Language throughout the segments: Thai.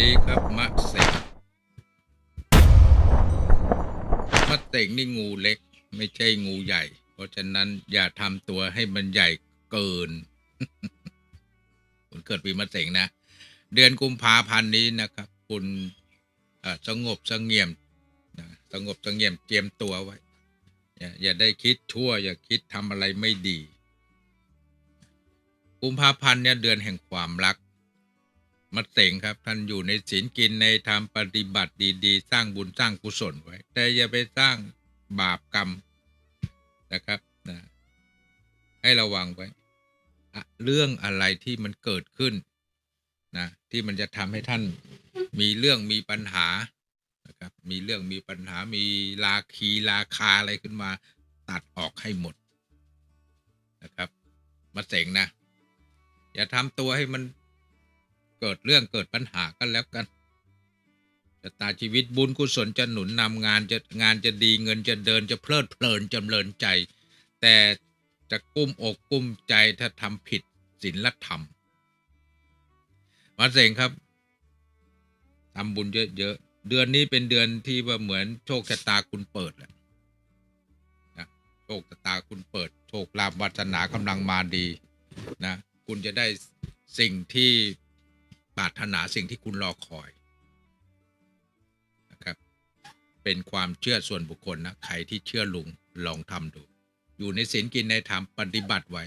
ดีครับ มะเสงมะเสงนี่งูเล็ก ไม่ใช่งูใหญ่ เพราะฉะนั้นอย่าทำตัวให้มันใหญ่เกินคุณเกิดปีมะเสงนะ เดือนกุมภาพันธ์นี้นะครับ คุณอ่อสงบเสงเงียมสงบเสงเงียมเตรียมตัวไว้อย่าอย่าได้คิดชั่ว อย่าคิดทำอะไรไม่ดี กุมภาพันธ์เนี่ยเดือนแห่งความรัก มัดเสงครับ ท่านอยู่ในศีลกินในธรรมปฏิบัติดีๆ สร้างบุญสร้างกุศลไว้ แต่อย่าไปสร้างบาปกรรมนะครับนะให้ระวังไว้ เรื่องอะไรที่มันเกิดขึ้นนะที่มันจะทำให้ท่านมีเรื่องมีปัญหานะครับ มีเรื่องมีปัญหามีราคีราคาอะไรขึ้นมา ตัดออกให้หมดนะครับ มาเสงนะ อย่าทำตัวให้มัน เกิดเรื่องเกิดปัญหากันแล้วกันชะตาชีวิตบุญกุศลจะหนุนนำงานจะงานจะดีเงินจะเดินจะเพลิดเพลินจำเริญใจ แต่จะกุ้มอกกุ้มใจถ้าทำผิดศีลธรรมมาเสงครับทำบุญเยอะๆเดือนนี้เป็นเดือนที่ว่าเหมือนโชคชะตาคุณเปิดแหละนะโชคชะตาคุณเปิด โชคลาภวาสนากำลังมาดีนะคุณจะได้สิ่งที่ ปรารถนาสิ่งที่คุณรอคอยนะครับ เป็นความเชื่อส่วนบุคคลนะใครที่เชื่อลุงลองทำดู อยู่ในศีลกินในธรรมปฏิบัติไว้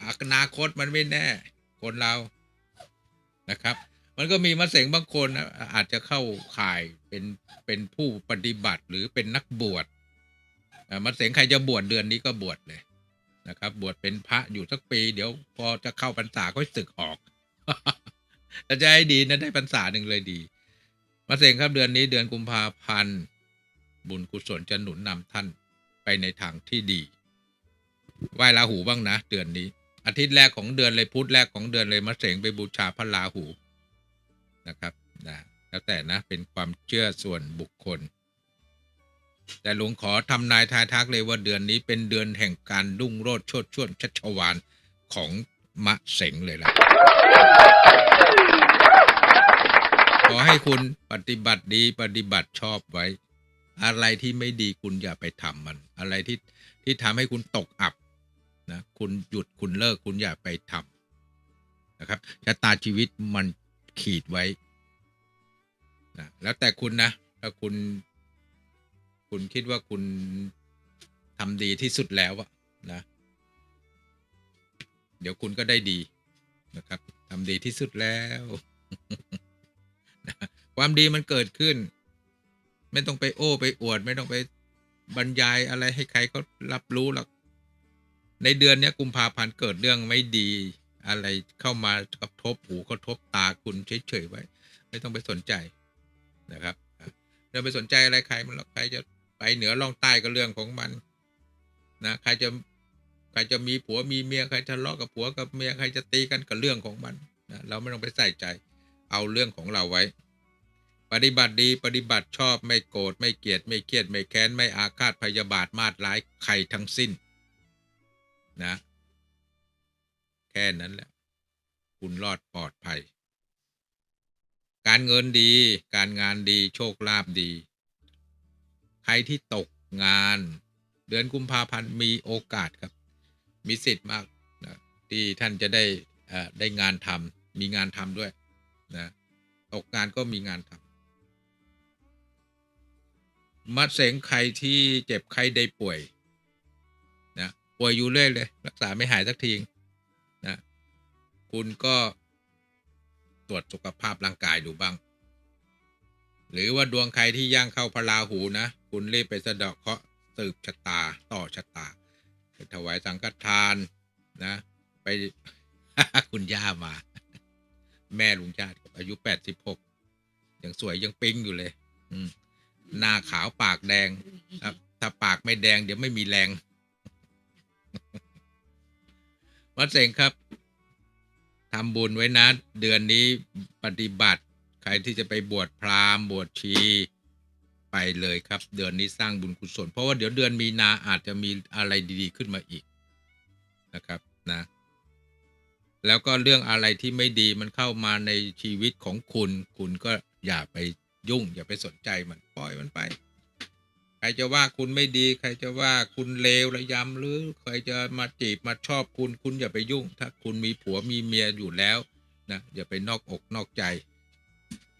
อนาคตมันไม่แน่ คนเรานะครับ มันก็มีมะเสงบางคนนะอาจจะเข้าข่ายเป็นเป็นผู้ปฏิบัติหรือเป็นนักบวชอ่าเสงใครจะบวชเดือนนี้ก็บวชเลยนะครับ บวชเป็นพระอยู่สักปี เดี๋ยวพอจะเข้าพรรษาก็ศึกออก ถ้าจะให้ดีนะได้พรรษาหนึ่งเลยดี มาเสงครับเดือนนี้เดือนกุมภาพันธ์บุญกุศลจะหนุนนำท่านไปในทางที่ดีไหว้ลาหูบ้างนะเดือนนี้ อาทิตย์แรกของเดือนเลยพุธแรกของเดือนเลยมาเสงไปบูชาพระราหูนะครับนะแล้วแต่นะเป็นความเชื่อส่วนบุคคล แต่หลวงขอทำนายทายทักเลยว่าเดือนนี้เป็นเดือนแห่งการรุ่งโรจน์ชดช่วงชัชวานของ มะเสงเลยล่ะ ขอให้คุณปฏิบัติดีปฏิบัติชอบไว้ อะไรที่ไม่ดีคุณอย่าไปทำมัน อะไรที่ที่ทำให้คุณตกอับนะคุณหยุดคุณเลิกคุณอย่าไปทำนะครับชะตาชีวิตมันขีดไว้นะแล้วแต่คุณนะ ถ้าคุณ คุณคิดว่าคุณทำดีที่สุดแล้วอะนะ เดี๋ยวคุณก็ได้ดีนะครับทำดีที่สุดแล้วความดีมันเกิดขึ้น ไม่ต้องไปโอ้ไปอวด ไม่ต้องไปบรรยายอะไรให้ใครเขารับรู้หรอกในเดือนนี้กุมภาพันธ์เกิดเรื่องไม่ดี อะไรเข้ามากระทบหูกระทบตาคุณเฉยๆไว้ ไม่ต้องไปสนใจนะครับเดินไปสนใจอะไรใครมันหรอกใครจะไปเหนือล่องใต้ก็เรื่องของมันนะใครจะ ครจะมีผัวมีเมียใครทะเลาะกับผัวกับเมียใครจะตีกันกับเรื่องของมันนะเราไม่ต้องไปใส่ใจ เอาเรื่องของเราไว้ ปฏิบัติดีปฏิบัติชอบไม่โกรธไม่เกลียดไม่เครียดไม่แค้นไม่อาฆาตพยาบาทมาดร้ายใครทั้งสิ้นนะ แค่นั้นแหละ คุณรอดปลอดภัย การเงินดี การงานดีโชคลาภดี ใครที่ตกงาน เดือนกุมภาพันธ์มีโอกาสครับ มีสิทธิ์มากนะที่ท่านจะได้ได้งานทำมีงานทำด้วยนะตกงานก็มีงานทำมัดเสงใครที่เจ็บใครได้ป่วยนะป่วยอยู่เรื่อยเลย รักษาไม่หายสักทีนะคุณก็ตรวจสุขภาพร่างกายดูบ้าง หรือว่าดวงใครที่ย่างเข้าพระราหูนะ คุณรีบไปสะดาะเคราะห์สืบชะตาต่อชะตา ถวายสังฆทานนะ ไปคุณย่ามา แม่ลุงชาติอายุแปดสิบหกยังสวยยังปิ๊งอยู่เลย อืมหน้าขาวปากแดงถ้าถ้าปากไม่แดง เดี๋ยวไม่มีแรงวัดเสงครับทำบุญไว้นะ เดือนนี้ปฏิบัติ ใครที่จะไปบวชพราหมณ์บวชชี ไปเลยครับ เดือนนี้สร้างบุญกุศล เพราะว่าเดี๋ยวเดือนมีนาอาจจะมีอะไรดีๆขึ้นมาอีกนะครับนะ แล้วก็เรื่องอะไรที่ไม่ดีมันเข้ามาในชีวิตของคุณ คุณก็อย่าไปยุ่ง อย่าไปสนใจมันปล่อยมันไป ใครจะว่าคุณไม่ดี ใครจะว่าคุณเลวระยำหรือใครจะมาจีบมาชอบคุณ คุณอย่าไปยุ่ง ถ้าคุณมีผัวมีเมียอยู่แล้วนะอย่าไปนอกอกนอกใจ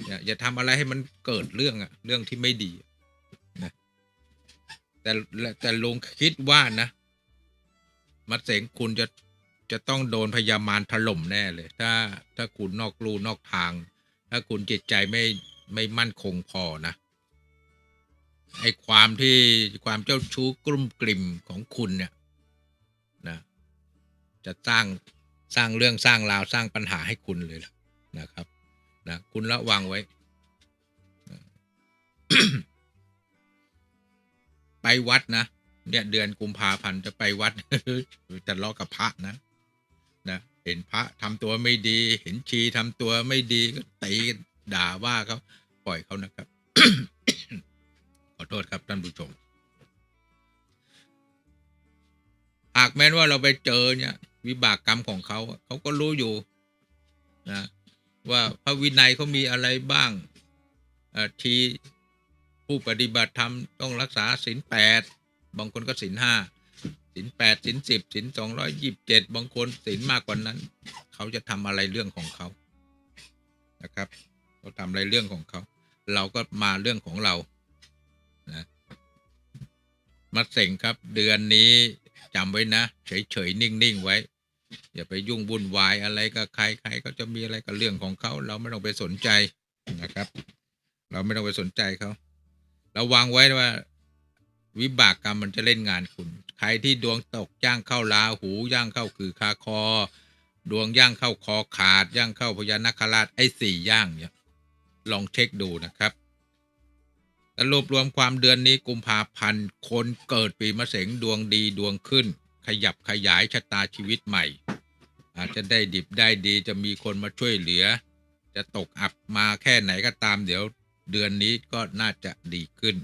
อย่าอย่าทำอะไรให้มันเกิดเรื่องอะเรื่องที่ไม่ดีนะแต่แต่ลุงคิดว่านะมาเสงคุณจะจะต้องโดนพยามารถล่มแน่เลย ถ้าถ้าคุณนอกลู่นอกทาง ถ้าคุณจิตใจไม่ไม่มั่นคงพอนะไอ้ความที่ความเจ้าชู้กลุ่มกลิ่มของคุณเนี่ยนะจะสร้างสร้างเรื่องสร้างราวสร้างปัญหาให้คุณเลยนะครับ นะคุณระวังไว้ ไปวัดนะเนี่ย เดือนกุมภาพันธ์จะไปวัดจะล้อกับพระนะนะเห็นพระทำตัวไม่ดี เห็นชีทำตัวไม่ดีก็ตีด่าว่าเขาปล่อยเขานะครับ ขอโทษครับท่านผู้ชมหากแม้นว่าเราไปเจอเนี่ย วิบากกรรมของเขาเขาก็รู้อยู่นะ ว่าพระวินัยเขามีอะไรบ้างทีผู้ปฏิบัติธรรมต้องรักษาศีลแปดบางคนก็ศีลห้าศีลแปดศีลสิบศีลสองร้อยยิบเจ็ดบางคนศีลมากกว่านั้น เขาจะทำอะไรเรื่องของเขานะครับเขาทำอะไรเรื่องของเขา เราก็มาเรื่องของเรานะมาเส่งครับเดือนนี้จำไว้นะ เฉยๆนิ่งๆไว้ อย่าไปยุ่งวุ่นวายอะไรกับใครใครก็จะมีอะไรกับเรื่องของเขาเราไม่ต้องไปสนใจนะครับ เราไม่ต้องไปสนใจเขาเราวางไว้ว่า วิบากกรรมมันจะเล่นงานคุณ ใครที่ดวงตกย่างเข้าลาหูย่างเข้าคือคาคอ ดวงย่างเข้าคอขาดย่างเข้าพญานาคราชไอ้สี่ย่างเนี่ยลองเช็คดูนะครับสรุปรวมความเดือนนี้กุมภาพันธ์คนเกิดปีมะเสงดวงดีดวงขึ้น ขยับขยายชะตาชีวิตใหม่ อาจจะได้ดิบได้ดีจะมีคนมาช่วยเหลือ จะตกอับมาแค่ไหนก็ตามเดี๋ยวเดือนนี้ก็น่าจะดีขึ้น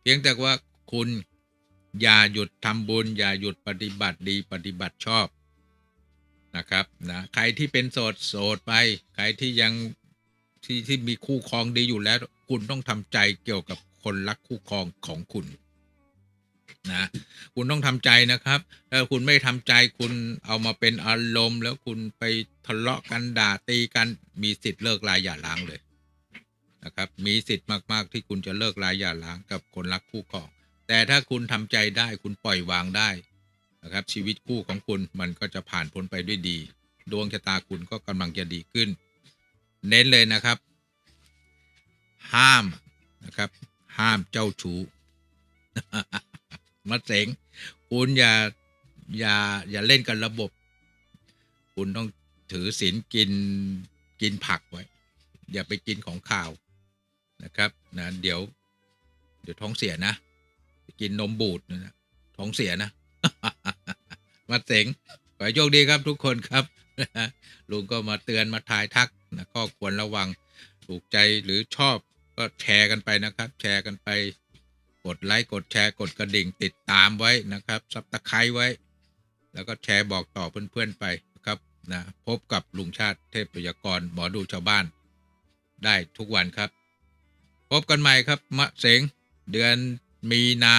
เพียงแต่ว่าคุณอย่าหยุดทำบุญ อย่าหยุดปฏิบัติดีปฏิบัติชอบนะครับนะใครที่เป็นโสดโสดไป ใครที่ยังที่ที่มีคู่ครองดีอยู่แล้ว คุณต้องทำใจเกี่ยวกับคนรักคู่ครองของคุณ นะคุณต้องทำใจนะครับถ้าคุณไม่ทำใจคุณเอามาเป็นอารมณ์ แล้วคุณไปทะเลาะกันด่าตีกันมีสิทธิ์เลิกลายอย่าล้างเลยนะครับมีสิทธิ์มาก ๆ ที่คุณจะเลิกลายอย่าล้างกับคนรักคู่ครอง แต่ถ้าคุณทำใจได้คุณปล่อยวางได้นะครับ ชีวิตคู่ของคุณมันก็จะผ่านพ้นไปด้วยดี ดวงชะตาคุณก็กำลังจะดีขึ้น เน้นเลยนะครับ ห้ามนะครับ ห้ามเจ้าชู้ มาเสงคุณอย่าอย่าอย่าเล่นกันระบบ คุณต้องถือศีลกินกินผักไว้ อย่าไปกินของข่าวนะครับนะเดี๋ยวเดี๋ยวท้องเสียนะ กินนมบูดนะท้องเสียนะมาเสงขอให้โชคดีครับทุกคนครับลุงก็มาเตือนมาทายทักนะก็ควรระวังถูกใจหรือชอบก็แชร์กันไปนะครับ แชร์กันไป กดไลค์กดแชร์กดกระดิ่งติดตามไว้นะครับซับตะไคร้ไว้ แล้วก็แชร์บอกต่อเพื่อนๆไปนะครับนะพบกับลุงชาติเทพยากรหมอดูชาวบ้าน ได้ทุกวันครับ พบกันใหม่ครับมะเสงเดือนมีนา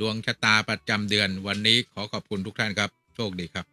ดวงชะตาประจำเดือนวันนี้ขอขอบคุณทุกท่านครับ โชคดีครับ